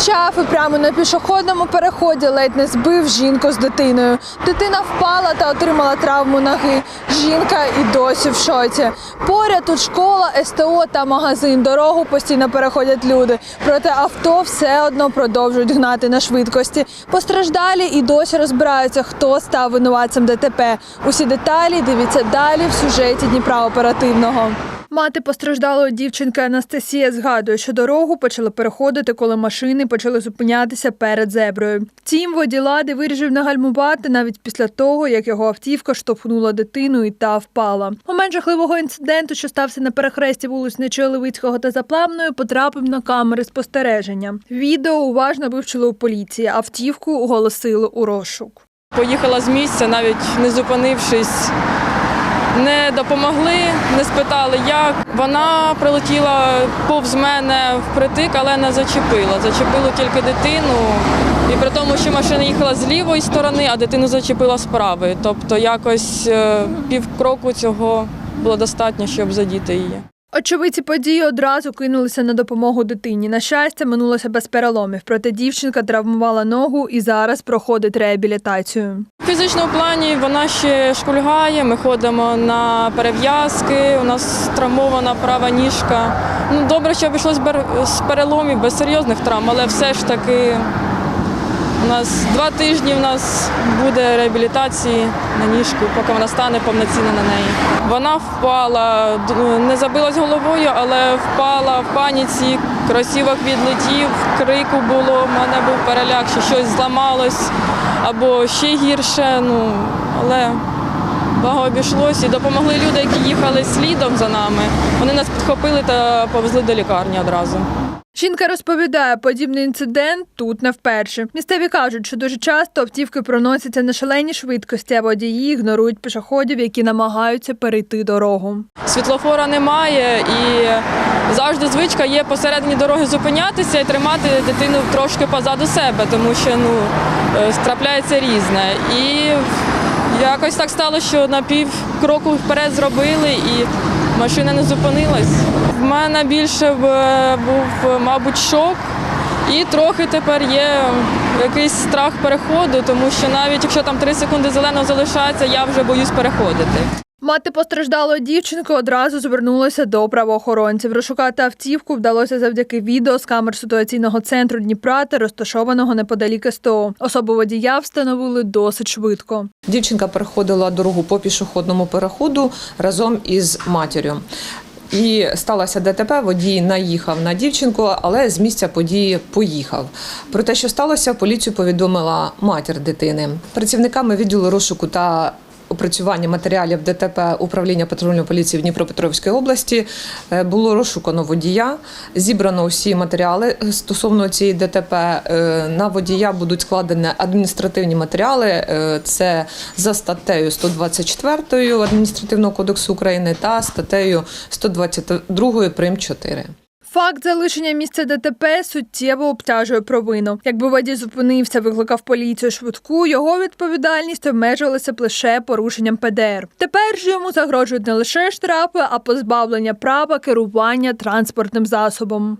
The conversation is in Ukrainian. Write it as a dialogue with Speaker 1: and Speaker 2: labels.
Speaker 1: Кричав і прямо на пішохідному переході ледь не збив жінку з дитиною. Дитина впала та отримала травму ноги. Жінка і досі в шоці. Поряд тут школа, СТО та магазин. Дорогу постійно переходять люди. Проте авто все одно продовжують гнати на швидкості. Постраждалі і досі розбираються, хто став винуватцем ДТП. Усі деталі дивіться далі в сюжеті Дніпра оперативного. Мати постраждалої дівчинки Анастасія згадує, що дорогу почали переходити, коли машини почали зупинятися перед зеброю. Втім, водій лади вирішив не гальмувати навіть після того, як його автівка штовхнула дитину і та впала. Момент жахливого інциденту, що стався на перехресті вулиць Нечоєлевицького та Заплавної, потрапив на камери спостереження. Відео уважно вивчили у поліції. Автівку оголосили у розшук.
Speaker 2: Поїхала з місця, навіть не зупинившись. Не допомогли, не спитали, як. Вона прилетіла повз мене впритик, але не зачепила. Зачепило тільки дитину. І при тому, що машина їхала з лівої сторони, а дитину зачепила з правої. Тобто якось е, півкроку цього було достатньо, щоб задіти її.
Speaker 1: Очевидці події одразу кинулися на допомогу дитині. На щастя, минулося без переломів. Проте дівчинка травмувала ногу і зараз проходить реабілітацію.
Speaker 2: У фізичному плані вона ще шкульгає, ми ходимо на перев'язки, у нас травмована права ніжка. Ну, добре, що обійшлось з переломів, без серйозних травм, але все ж таки у нас два тижні у нас буде реабілітації на ніжку, поки вона стане повноцінно на неї. Вона впала, не забилась головою, але впала в паніці, кросівок відлетів, крику було, в мене був переляк, що щось зламалось або ще гірше. Ну, але благо обійшлось і допомогли люди, які їхали слідом за нами. Вони нас підхопили та повезли до лікарні одразу.
Speaker 1: Жінка розповідає, подібний інцидент тут не вперше. Місцеві кажуть, що дуже часто автівки проносяться на шаленій швидкості, а водії ігнорують пішоходів, які намагаються перейти дорогу.
Speaker 2: Світлофора немає і завжди звичка є посередині дороги зупинятися і тримати дитину трошки позаду себе, тому що ну, е, трапляється різне. І якось так стало, що на пів кроку вперед зробили і машина не зупинилась. В мене більше був, мабуть, шок. І трохи тепер є якийсь страх переходу, тому що навіть якщо там 3 секунди зеленого залишається, я вже боюсь переходити.
Speaker 1: Мати постраждалої дівчинки одразу звернулася до правоохоронців. Розшукати автівку вдалося завдяки відео з камер ситуаційного центру Дніпра та розташованого неподалік СТО. Особу водія встановили досить швидко.
Speaker 3: Дівчинка переходила дорогу по пішохідному переходу разом із матір'ю. І сталося ДТП, водій наїхав на дівчинку, але з місця події поїхав. Про те, що сталося, поліцію повідомила матір дитини. Працівниками відділу розшуку та опрацювання матеріалів ДТП управління патрульної поліції в Дніпропетровській області е, було розшукано водія. Зібрано всі матеріали стосовно цієї ДТП. Е, На водія будуть складені адміністративні матеріали. Е, Це за статтею 124 адміністративного кодексу України та статтею 122 прим 4.
Speaker 1: Факт залишення місця ДТП суттєво обтяжує провину. Якби водій зупинився, викликав поліцію швидку, його відповідальність обмежувалася б лише порушенням ПДР. Тепер ж йому загрожують не лише штрафи, а позбавлення права керування транспортним засобом.